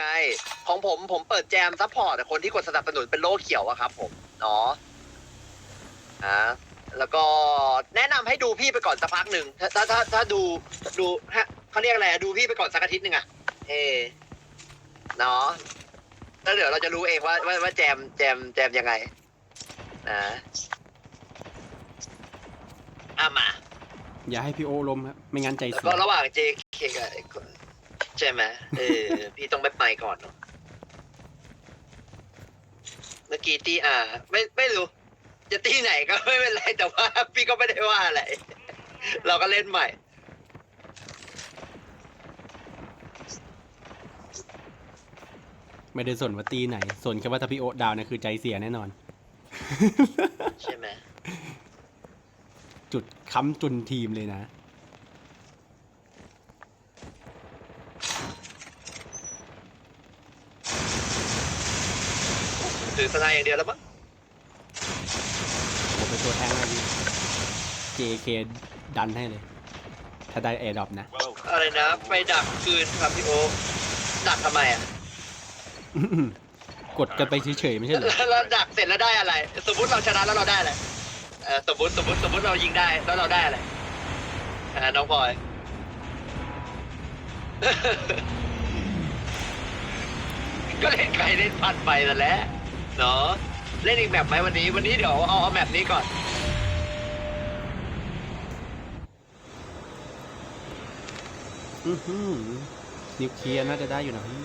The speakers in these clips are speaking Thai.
ไงของผมผมเปิดแจมซัพพอร์ตแต่คนที่กดสนับสนุนเป็นโล่เขียวอะครับผมเนาะอ่าแล้วก็แนะนำให้ดูพี่ไปก่อนสักพักหนึ่งถ้าถ้าถ้าถ้าดูดูฮะเขาเรียกอะไรอะดูพี่ไปก่อนสักอาทิตย์หนึ่งอะเอเนาะแล้วเดี๋ยวเราจะรู้เองว่าว่าว่าแจมแจมแจมยังไงนะอะมา อย่าให้พี่โอล้มครับไม่งั้นใจแล้วเสีก็ย ระหว่าง JK กับไอ้คน ใช่ไหมเออ พี่ต้องไปไปก่อนเนอะเมื่อกี้ตีอ่า ไม่ไม่รู้ จะตีไหนก็ไม่เป็นไรแต่ว่า พี่ก็ไม่ได้ว่าอะไร เราก็เล่นใหม่ ไม่ได้สนว่าตีไหน สนแค่ว่าถ้าพี่โอดาวเนี่ยคือใจเสียแน่นอน ใช่ไหมจุดค้ำจุนทีมเลยนะ ถือสไนด์อย่างเดียวแล้วมั้งผมเป็นตัวแทงให้พี่ JK ดันให้เลย ถ้าได้แอร์ดรอปนะ อะไรนะ ไปดักคืนครับพี่โอคดักทำไมอะกดกันไปเฉยๆไม่ใช่เหรอ แล้วแล้วดักเสร็จแล้วได้อะไร สมมติเราชนะแล้วเราได้อะไรเออสมมติสมมติสมมติเรายิงได้แล้วเราได้อะไรอ่าน้องพลอย ก็เล่นใครเล่นพันไปนั่นแหละ เนาะเล่นอีกแบบไหมวันนี้ วันนี้เดี๋ยวเอาเอาแบบนี้ก่อน อื้อหือนิวเคลียร์น่าจะได้อยู่นะพี่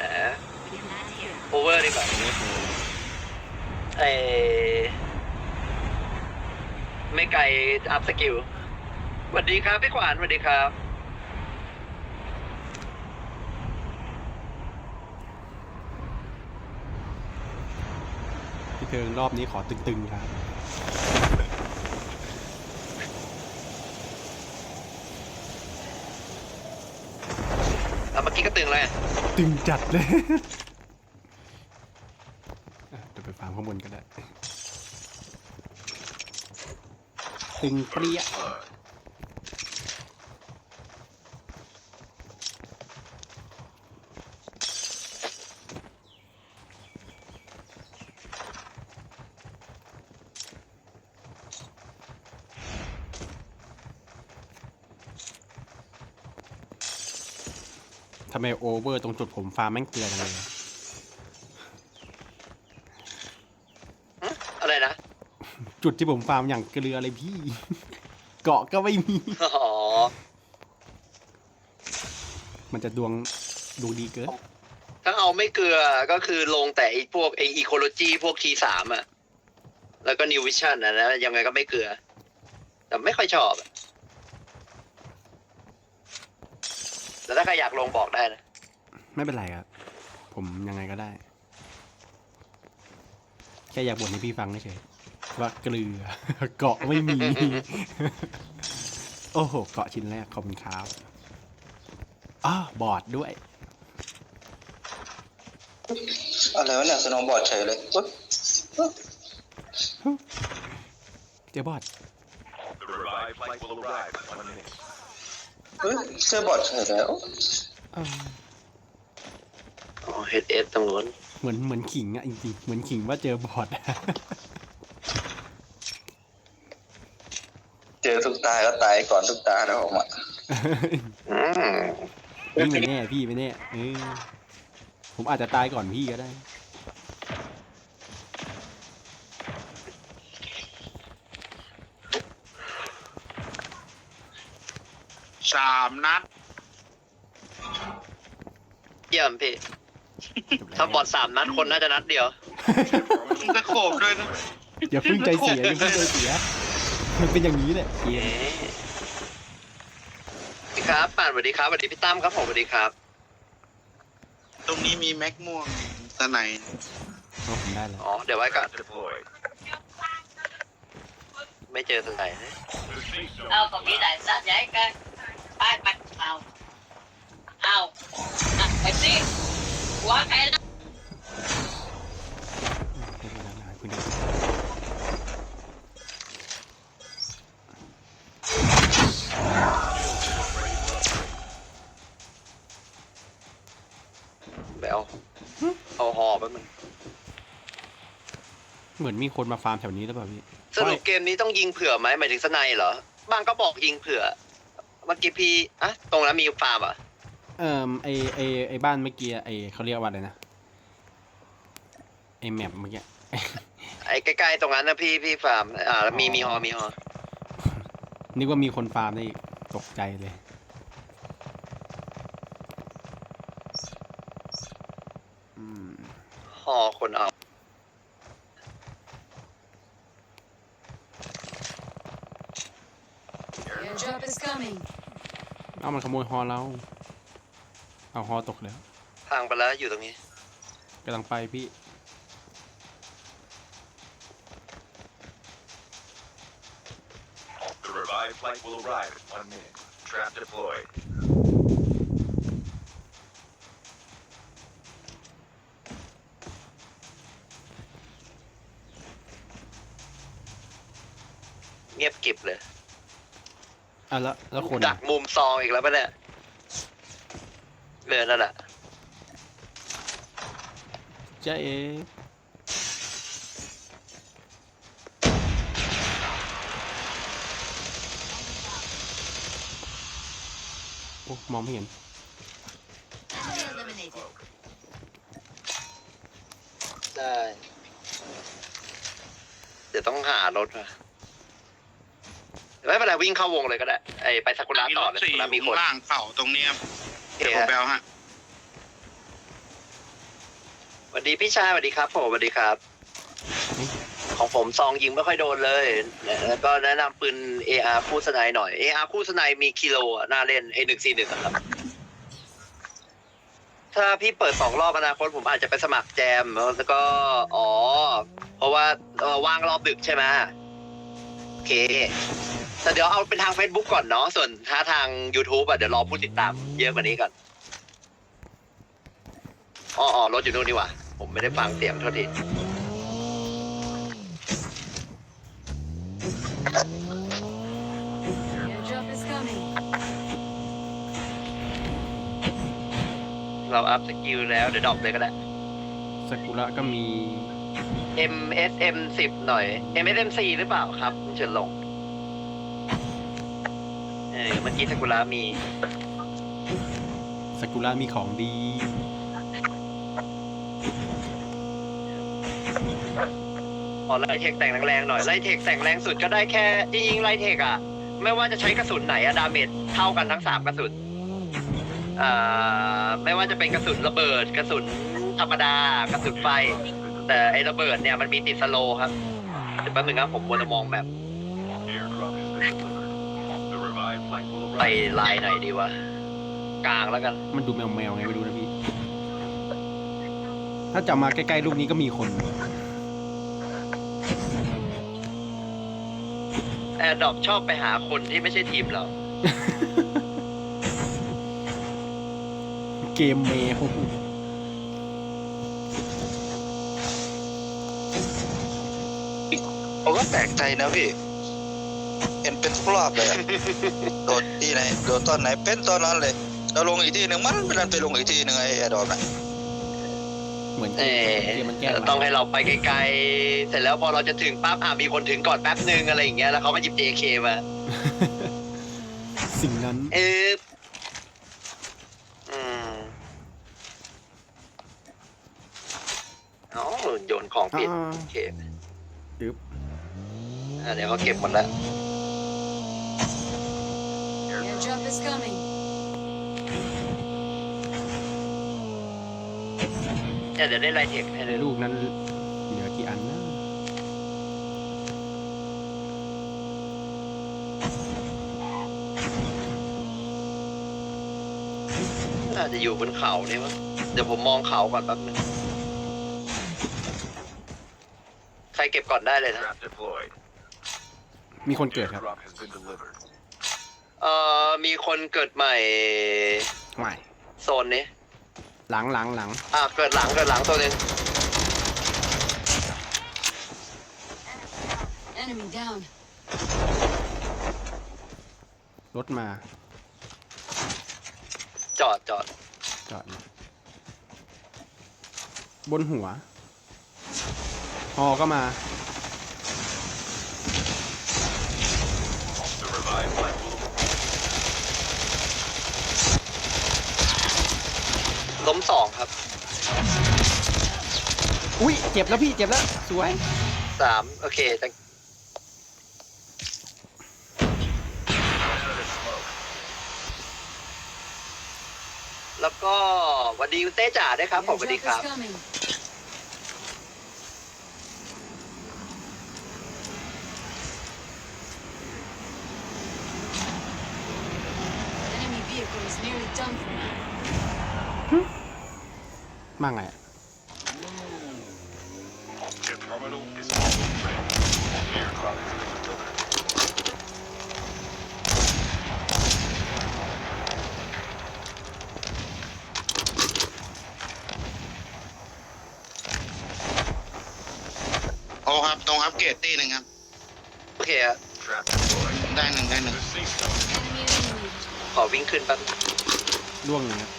นะโอเวอร์ดีกว่าไอไม่ไกลอัพสกิลสวัสดีครับพี่ขวานสวัสดีครับ พี่เทิงรอบนี้ขอตึงๆครับอะเมื่อกี้ก็ตึงแล้วไงตึงจัดเลยอะเดี๋ยวไปฟาร์มข้างบนก็ได้ ตึงเปรี้ย ทำไมโอเวอร์ตรงจุดผมฟาร์มแม่งเกลือจังเลยอะอะไรนะ จุดที่ผมฟาร์มอย่างเกลือเลยพี่ เกาะก็ไม่มี อ๋อ มันจะดวงดวงดีเกินถ้าเอาไม่เกลือก็คือลงแต่ไอ้พวกไอ้อีโคโลจีพวกทีสามอะแล้วก็นิววิชั่นอะนะยังไงก็ไม่เกลือ แต่ไม่ค่อยชอบอะ แต่ถ้าใครอยากลงบอกได้นะไม่เป็นไรครับ ผมยังไงก็ได้ แค่อยากบ่นให้พี่ฟังเฉยๆว่าเกลือ เกาะไม่มี โอ้โห เกาะชิ้นแรกขอบคุณครับอ้าวบอดด้วย อะไรวะเนี่ยสโนว์บอร์ดเฉยเลยปึ๊บปึ๊บเจ๊บอด The revived flight will arrive in one minute. เฮ้ยเจอบอร์ดเฉยแล้วเอ้าอ๋อเฮดเอสตรงนู้นเหมือนเหมือนขิงอะจริงๆเหมือนขิงว่าเจอบอด เจอทุกตาก็ตายก่อนทุกตาแล้วผมอะอืมนี่ไม่แน่พี่ไม่แน่เออผมอาจจะตายก่อนพี่ก็ได้ สามนัด เยี่ยมพี่ ถ้าบอดสามนัดคนน่าจะนัดเดียว มึงตะโขบด้วยนะอย่าเพิ่งใจเสียอย่าเพิ่งใจเสียมันเป็นอย่างนี้แหละเกมเอ๊ะสวัสดีครับป่านสวัสดีครับสวัสดีพี่ตั้มครับผมสวัสดีครับ ตรงนี้มีแม็กม่วงตะไหนเอาผมได้แล้วอ๋อ เดี๋ยวไว้ก่อน Deployed. ไม่เจอตรงไหน The safe zone. Đâu còn đi đại sát giải ca Ba mặt vào Ao Nè phải xí Quá cái đó ให้เวลานานคุณเดียวอไปเอา เอาหอแป๊บนึงเหมือนมีคนมาฟาร์มแถวนี้หรือเปล่าพี่สรุปเกมนี้ต้องยิงเผื่อไหมหมายถึงสไนเหรอบางก็บอกยิงเผื่อ เมื่อกี้พี่อะตรงนั้นมีฟาร์มเหรอะเอ่อไอไอไอบ้านเมื่อกี้อะไอเขาเรียกว่าอะไรนะไอแมปเมื่อกี้ ไอ้ใกล้ๆตรงนั้นนะพี่พี่ฟาร์มอ่าแล้วมีมีฮอมีฮอนึกว่ามีคนฟาร์มนี่ตกใจเลย อืม ฮอคนเอา Airdrop is coming. เอามันขโมยฮอเรา เอาฮอตกแล้วพังไปแล้วอยู่ตรงนี้ กำลังไปพี่ The revived flight will arrive in one minute. Trap deployed. เงียบกริบเลย อะแล้วแล้วคนดักมุมซองอีกแล้วปะเนี่ยเรือนั่นแหละจ้าเอโอ้มองไม่เห็น Enemy eliminated. ได้ เดี๋ยวต้องหารถมาไม่เป็นไรวิ่งเข้าวงเลยก็ได้ ไอไปซากุระมีต่รอถเลยสี่ซากุระมีอคยู่นล่างเขาตรงเนี้ยโอเคเดี๋ยวผมแบลฮะ สวัสดีพี่ชายสวัสดีครับผมสวัสดีครับ ของผมซองยิงไม่ค่อยโดนเลยแล้วก็แนะนำปืน AR คู่สไนด์หน่อย AR คู่สไนด์มีกิโลอะน่าเล่น A141 อะครับ ถ้าพี่เปิดสองรอบอนาคตผมอาจจะไปสมัครแจมแล้วก็อ๋อ เพราะว่าเอ่อว่างรอบดึกใช่ไหมโอเค แต่เดี๋ยวเอาเป็นทาง Facebook ก่อนเนาะส่วนถ้าทาง YouTube อะเดี๋ยวรอผู้ติดตามเยอะกว่านี้ก่อนอ๋ออ๋อรถอยู่นู่นนี่หว่า ผมไม่ได้ฟังเสียงเท่าที Airdrop is coming. เราอัพสกิลแล้วเดี๋ยวดรอปเลยก็ได้ สกุระก็มี MSM สิบหน่อย MSM สี่หรือเปล่าครับคุณเฉินหลง เออเมื่อกี้สกุระมีสกุระมีของดี ขอไล่เทคแต่งแรงๆหน่อยไล่เทคแต่งแรงสุดก็ได้แค่จริงๆไล่เทคอะไม่ว่าจะใช้กระสุนไหนอะดาเมจเท่ากันทั้งสามกระสุนอ่าไม่ว่าจะเป็นกระสุนระเบิด กระสุนธรรมดากระสุนไฟ แต่ไอ้ระเบิดเนี่ยมันมีติดสโลว์ครับเดี๋ยวแป๊บนึงครับผมวนมองแบบ Airdrop has been ไป arrive. ลายไหนดีวะกลางแล้วกัน มันดูแมวแมวๆไงไม่รู้นะพี่ ถ้าจะมาใกล้ๆลูกนี้ก็มีคน แอร์ดรอปชอบไปหาคนที่ไม่ใช่ทีมเรา เกมแมวผมก็แปลกใจนะพี่ เห็นเป็นทุกรอบเลยอะโดดที่ไหนโดดตอนไหนเป็นตอนนั้นเลยแล้วลงอีกทีหนึ่งมันเป็นอันไปลงอีกทีหนึ่งไอ้แอร์ดรอปนะเหมือนเกเอมอเกมมันแก้ต้องให้เราไปไกลๆ เสร็จแล้วพอเราจะถึงปั๊บอะมีคนถึงก่อนแป๊บนึงอะไรอย่างเงี้ยแล้วเขามาหยิบ JK มาสิ่งนั้นเอออืมอ๋อโยนของผิดอ่าโอเคดึบอะเดี๋ยวเขาเก็บหมดแล้ว Airdrop is coming. เนี่ยเดี๋ยวได้ไลท์เทคให้เลยลูกนั้นเหลือกี่อันนะน่าจะอยู่บนเขานี่มั้งเดี๋ยวผมมองเขาก่อนแป๊บนึงใครเก็บก่อนได้เลยนะ Trap deployed. มีคนเกิดครับ Airdrop has been delivered. เอ่อมีคนเกิดใหม่ไม่โซนนี้ หลังหลังหลังอะเกิดหลังเกิดหลังตัวหนึง Enemy down. รถมาจอดจอดจอดนะบนหัวฮอก็มา The revived flight will ล้มสองครับอุ้ยเจ็บแล้วพี่เจ็บแล้ว สวย สามโอเคแต่แล้วก็สวัสดีคุณเต้จ๋าด้วยครับผมสวัสดี Airdrop ครับ is coming. Enemy vehicle is nearly done for. มาไงอะ The terminal is almost ready. Airdrop has been delivered. โอ้ครับ ตรงอัปเกรดตีหนึ่งครับ โอเคครับ Trap deployed. ได้หนึ่งได้หนึ่ง The safe zone. Enemy eliminated. ขอวิ่งขึ้นแป๊บ ล่วงหนึ่งครับ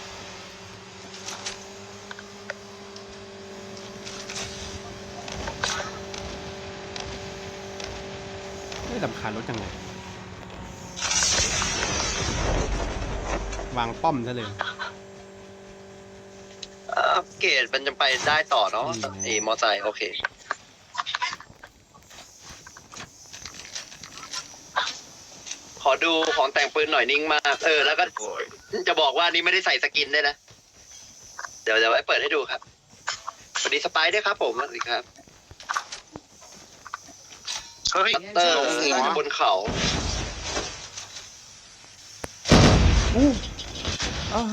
ไม่ลำคาญรถจังเลยวางป้อมซะเลยอัปเกรดมันจะไปได้ต่อเนาะอืมไอ้มอไซค์โอเค ขอดูของแต่งปืนหน่อยนิ่งมาก เออ แล้วก็ Deployed. จะบอกว่านี่ไม่ได้ใส่สกินด้วยนะ เดี๋ยวเดี๋ยวไว้เปิดให้ดูครับสวัสดีสไปายด้วยครับผมสวัสดีครับ เฮ้ยคัตเตอร์ลงหัวบนเขาอู้อ้าว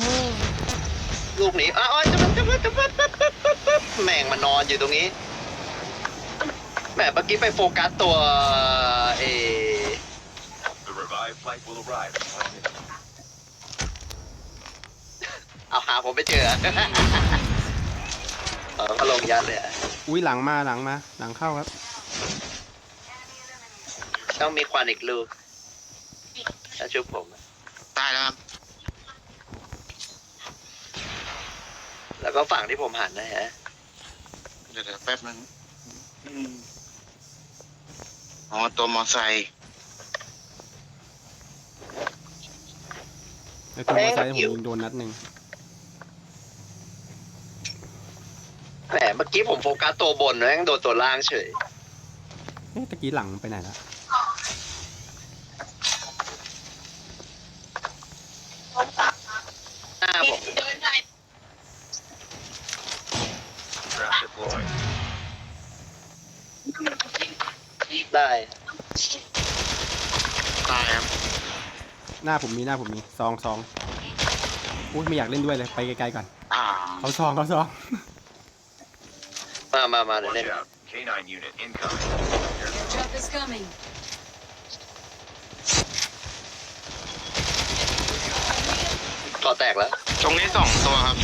ลูกนี้อ้าวอ้าวจะมันจะมันจะมันแม่งมันนอนอยู่ตรงนี้แหมเมื่อกี้ไปโฟกัสตัวเอ The revived flight will arrive in one minute. เอาหาผมไม่เจอเออเขาลงยันเลยอะอุ้ยหลังมาหลังมา หลังเข้าครับ ต้องมีควันอีกลูกถ้าชุบผม ตายแล้วครับแล้วก็ฝั่งที่ผมหันนะฮะ เดี๋ยวเดี๋ยวแป๊บนึงอืมอ๋อตัวมอไซค์ในตัวมอเตอร์ไซค์ผมยิงโดนนัดหนึ่งแหมเมื่อกี้ผมโฟกัสตัวบนแม่งโดนตัวล่างเฉยเอ๊ะตะกี้หลังไปไหนละ หน้าผม เดินได้ Trap deployed. ได้ ตายครับ หน้าผมมีหน้าผมมีซองซองอุ้ยไม่อยากเล่นด้วยเลยไปไกลๆก่อนอ่าเขาซองเขาซองมามามาเดี๋ยว Watch เล่น out. K9 unit incoming. Airdrop is coming. ก่อแตกแล้ว ตรงนี้สองตัวครับ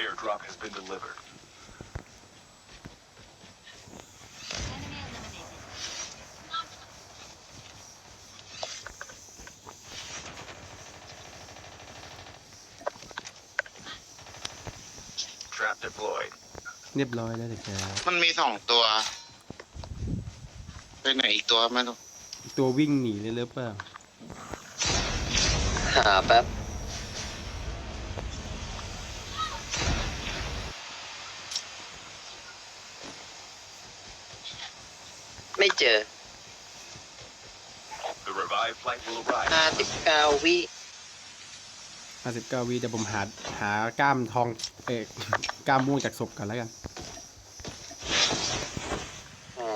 Airdrop has been delivered. Trap deployed. เรียบร้อยแล้วเด็กแกมันมีสองตัวไปไหนอีกตัวไม่รู้ตัววิ่งหนีเลยหรือเปล่าหาแป๊บ ไม่เจอ The revived flight will arrive. ห้าสิบเก้าวิ ห้าสิบเก้าวิเดี๋ยวผมหาหากล้ามทองเอกกล้ามม่วงจากศพกันแล้วกันอ๋อ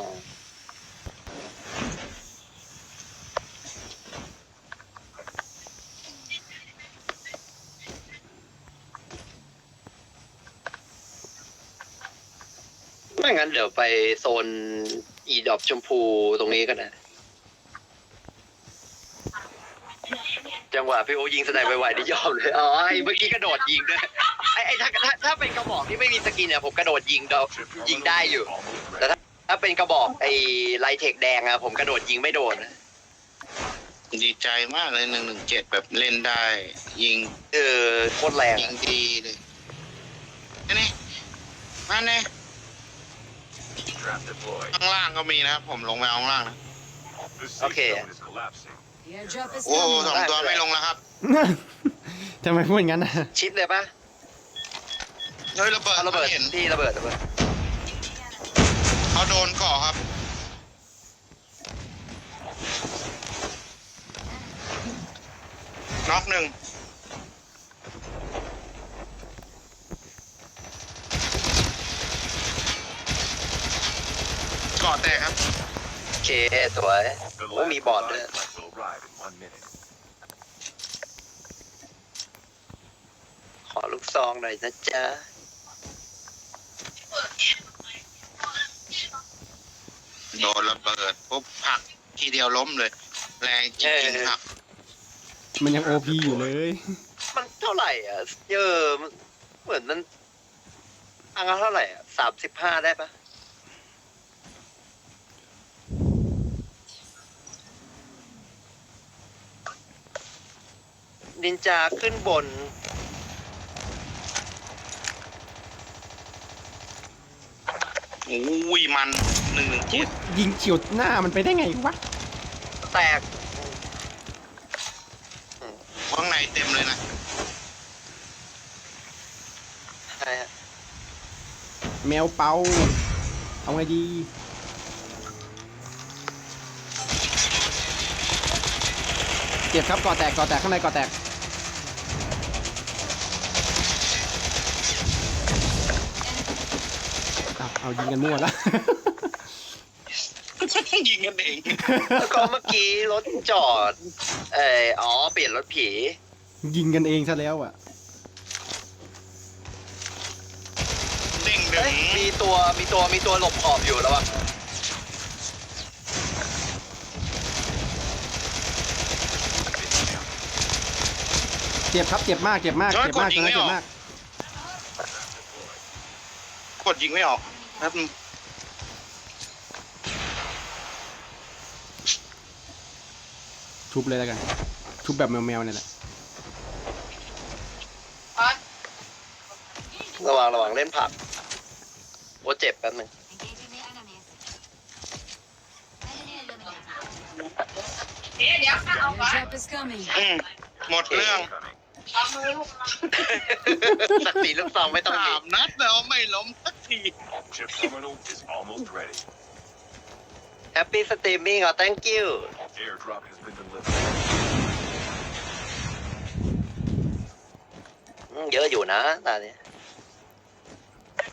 ไม่งั้นเดี๋ยวไปโซนอีดอบชมพูตรงนี้กันน จังหวะพี่โอยิงสไนเปอร์ไวๆนี่ยอมเลยอ๋อไอ้เมื่อกี้กระโดดยิงด้วยไอ้ไอ้ถ้าถ้าถ้าเป็นกระบอกที่ไม่มีสกินเนี่ยผมกระโดดยิงเดา Chip ยิงได้อยู่ almost แต่ ready. ถ้าถ้าเป็นกระบอกไอ้ไลเทคแดงอะผมกระโดดยิงไม่โดนนะดีใจมากเลยหนึ่งหนึ่งเจ็ดแบบเล่นได้ ยิงเออโคตรแรงยิอะงดีเลยนั่นไง Trap deployed. ข้างล่างก็มีนะครับผมลงไปเอาข้างล่างนะ The safe Okay. zone is collapsing. The airdrop is โอ้ส coming. องตัวไม่ลงแล้วครับ ทำไมพูดอย่างนั้นนะชิดเลยปะเฮ้ยระเบิดเอาระเบิดเห็นพี่ระเบิดระเบิดเขาโดนก่อครับ น็อกหนึ่งก่อแตกครับ โอเคสวย The โอ้มี last บอร์ดด้วย revive flight will arrive in one minute. ข อลูกซองหน่อยนะจ๊ะโดนระเบิดปุ๊บผลักทีเดียวล้มเลย แรงจริงๆผลักมันยังโอพีอยู่เลย มันเท่าไหร่อะเยอะมันเหมือนมันอังเท่าไหร่อะสามสิบห้าได้ปะนินจาขึ้นบน โอ้ยมันหนึ่งหนึ่งเจ็ดยิงเฉียวหน้ามันไปได้ไงวะ แตกข้างในเต็มเลยนะใช่ฮะแมวเปาเอาไงดีเจ็บครับก่อแตกก่อแตกข้างในก่อแตก เอาเอายิงกันมั่วแล้ว ยิงกันเอง แล้วก็เมื่อกี้รถจอด เอออ๋อ เปลี่ยนรถผี ยิงกันเองซะแล้วอะ เด้งดึเอ้ยงมีตัวมีตัวมีตัวหลบขอบอยู่แล้ววะเจ็บครับเจ็บมากเจ็บมากเฮ้ยเจ็บมากกดยิตรงงนั้นไม่เจ็ออกบมาก กดยิงไม่ออก ครับชุบเลยแล้วกัน ชุบแบบแมวๆเนี่ยแหละระวังระวังเล่นผักโอ้เจ็บแป๊บนึง Engaging the enemies. Enemy eliminated. เดี๋ยวเดี๋ยวข้า The เอาไป airdrop is coming. อืมหมดเรื่อง Coming. เอามือลูกสักสีลูกซองไม่ต้องมีสามนัดแล้วไม่ล้มสัก ที Chip terminal is almost ready. แฮปปี้สตรีมมิ่งอะ thank you Airdrop has been delivered. อืมเยอะอยู่นะตาเนี้ย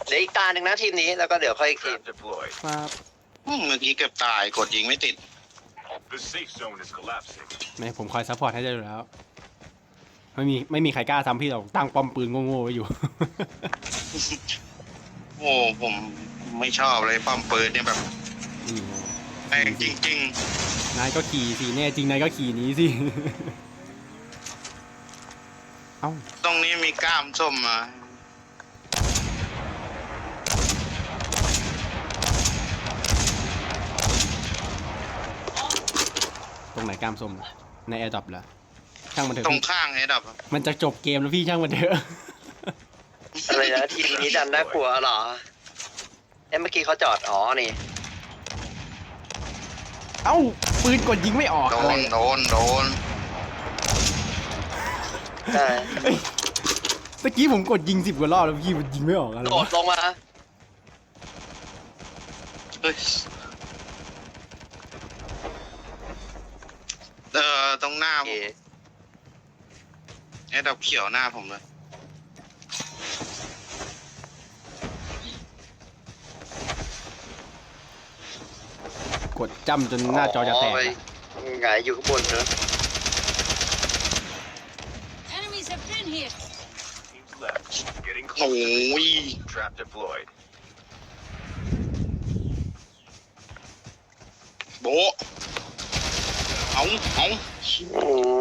เดี๋ยวอีกตาหนึ่งนะทีมนี้แล้วก็เดี๋ยวค่อยอีกทีม Trap deployed. ครับอืมเมื่อกี้เกือบตายกดยิงไม่ติด The safe zone is collapsing. ไม่ผมคอยซัพพอร์ตให้ได้อยู่แล้ว ไม่มีไม่มีใครกล้าทำพี่เราตั้งป้อมปืนโง่ๆไว้อยู่ โอ้ผมไม่ชอบเลยป้อมปืนเนี่ยแบบอืมแรงจริง นายก็ขี่สิแน่จริงนายก็ขี่หนี้สิ เอ้าๆ ตรงนี้มีกล้ามส้มมาตรงไหนกล้ามส้มล่ะในแอร์ดรอปเหรอช่างมันเถอะตรงพี่ข้างไอ้ดับมันจะจบเกมแล้วพี่ช่างมันเถอะ อะไรนะทีมนี้ดันน่ากลัวเหรอเอ้ยเมื่อกี้เขาจอดอ๋อนี่เอ้าปืนกดยิงไม่ออกโดอะไรน โดน โดน ใช่เอ้ยตะกี้ผมกดยิงสิบกว่ารอบแล้วพี่มันยิงไม่ออกอะไรโดวะดลงมาเฮ้ย เออตรงหน้าโอผเคมไอ้ดับเขียวหน้าผมเลย กดจ้ำจนหน้าจอจะแตกไปอะหงายอยู่ข้างบนเนอะ Enemies have been here. Teams left. Getting โอ้ close. ย Trap deployed. โบะเอาเอาอืม